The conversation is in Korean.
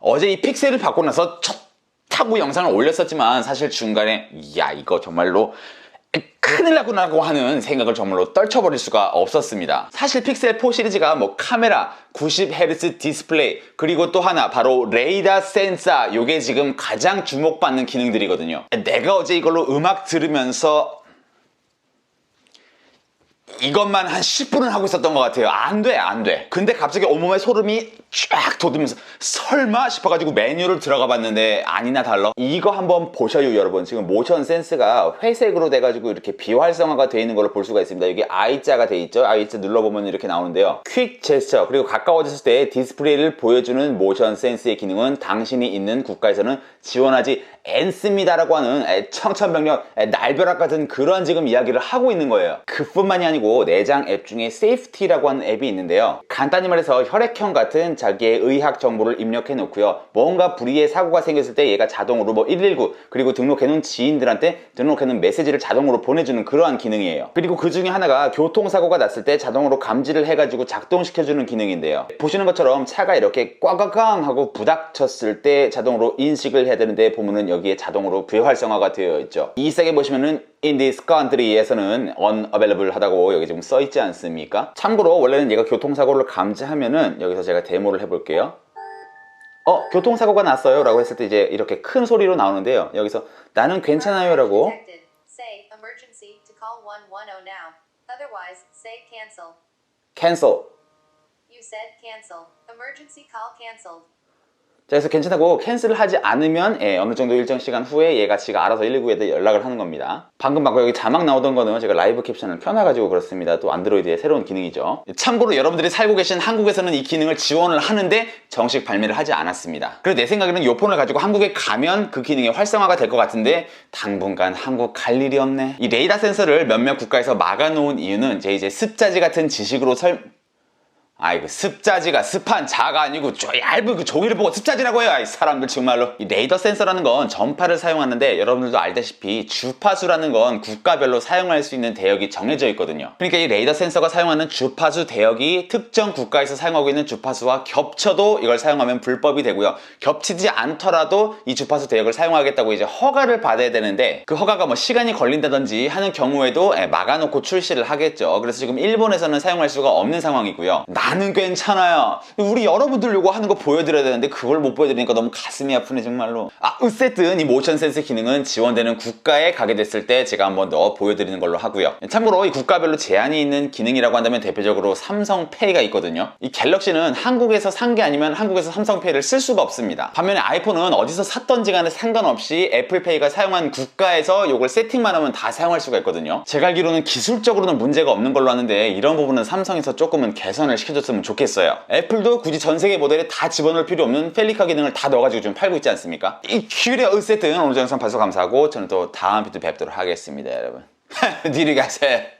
어제 이 픽셀을 받고 나서 첫 타고 영상을 올렸었지만 사실 중간에 야 이거 정말로 큰일 나구나라고 하는 생각을 정말로 떨쳐버릴 수가 없었습니다. 사실 픽셀 4 시리즈가 뭐 카메라, 90Hz 디스플레이, 그리고 또 하나 바로 레이더 센서 요게 지금 가장 주목받는 기능들이거든요. 내가 어제 이걸로 음악 들으면서 이것만 한 10분은 하고 있었던 것 같아요. 안 돼, 안 돼. 근데 갑자기 온몸에 소름이 쫙 돋으면서 설마 싶어가지고 메뉴를 들어가 봤는데 아니나 달라. 이거 한번 보셔요, 여러분. 지금 모션 센스가 회색으로 돼가지고 이렇게 비활성화가 되어 있는 걸로 볼 수가 있습니다. 여기 I자가 돼 있죠. I자 눌러보면 이렇게 나오는데요. 퀵 제스처, 그리고 가까워졌을 때 디스플레이를 보여주는 모션 센스의 기능은 당신이 있는 국가에서는 지원하지 않습니다라고 하는 에, 청천벽력, 에, 날벼락 같은 그런 지금 이야기를 하고 있는 거예요. 그뿐만이 아니고 내장 앱 중에 세이프티라고 하는 앱이 있는데요. 간단히 말해서 혈액형 같은 자기의 의학 정보를 입력해 놓고요. 뭔가 불의의 사고가 생겼을 때 얘가 자동으로 뭐 119 그리고 등록해 놓은 지인들한테 등록해 놓은 메시지를 자동으로 보내주는 그러한 기능이에요. 그리고 그 중에 하나가 교통사고가 났을 때 자동으로 감지를 해가지고 작동시켜주는 기능인데요. 보시는 것처럼 차가 이렇게 꽝꽝꽝 하고 부닥쳤을 때 자동으로 인식을 해야 되는데 보면은 여기에 자동으로 비활성화가 되어 있죠. 이 색에 보시면은 in this country에서는 unavailable 하다고 여기 지금 써 있지 않습니까? 참고로 원래는 얘가 교통사고를 감지하면은 여기서 제가 데모를 해볼게요. 어, 교통사고가 났어요 라고 했을 때 이제 이렇게 큰 소리로 나오는데요. 여기서 나는 괜찮아요 라고 Detected. Say emergency to call 110 now. Otherwise, say cancel. cancel. You said cancel. Emergency call canceled. 자, 그래서 괜찮다고 캔슬을 하지 않으면 예, 어느 정도 일정 시간 후에 얘가 지가 알아서 119에 연락을 하는 겁니다. 방금 방금 여기 자막 나오던 거는 제가 라이브 캡션을 켜놔가지고 그렇습니다. 또 안드로이드의 새로운 기능이죠. 참고로 여러분들이 살고 계신 한국에서는 이 기능을 지원을 하는데 정식 발매를 하지 않았습니다. 그래서 내 생각에는 이 폰을 가지고 한국에 가면 그 기능이 활성화가 될 것 같은데 당분간 한국 갈 일이 없네. 이 레이더 센서를 몇몇 국가에서 막아놓은 이유는 제 이제 습자지 같은 지식으로 설 아이고 습자지가 습한 자가 아니고 저 얇은 그 종이를 보고 습자지라고 해요. 아이 사람들 정말로. 이 레이더 센서라는 건 전파를 사용하는데 여러분들도 알다시피 주파수라는 건 국가별로 사용할 수 있는 대역이 정해져 있거든요. 그러니까 이 레이더 센서가 사용하는 주파수 대역이 특정 국가에서 사용하고 있는 주파수와 겹쳐도 이걸 사용하면 불법이 되고요. 겹치지 않더라도 이 주파수 대역을 사용하겠다고 이제 허가를 받아야 되는데 그 허가가 뭐 시간이 걸린다든지 하는 경우에도 예, 막아놓고 출시를 하겠죠. 그래서 지금 일본에서는 사용할 수가 없는 상황이고요. 나는 괜찮아요. 우리 여러분들 요거 하는 거 보여드려야 되는데 그걸 못 보여드리니까 너무 가슴이 아프네 정말로. 아 어쨌든 이 모션 센스 기능은 지원되는 국가에 가게 됐을 때 제가 한번 더 보여드리는 걸로 하고요. 참고로 이 국가별로 제한이 있는 기능이라고 한다면 대표적으로 삼성페이가 있거든요. 이 갤럭시는 한국에서 산 게 아니면 한국에서 삼성페이를 쓸 수가 없습니다. 반면에 아이폰은 어디서 샀던지 간에 상관없이 애플페이가 사용한 국가에서 이걸 세팅만 하면 다 사용할 수가 있거든요. 제가 알기로는 기술적으로는 문제가 없는 걸로 아는데 이런 부분은 삼성에서 조금은 개선을 시켜줬 으면 좋겠어요. 애플도 굳이 전 세계 모델에 다 집어넣을 필요 없는 펠리카 기능을 다 넣어가지고 좀 팔고 있지 않습니까? 이 큐리어 어쨌든 오늘 영상 봐주셔서 감사하고 저는 또 다음 비디오 뵙도록 하겠습니다 여러분. 뒤리 가세요.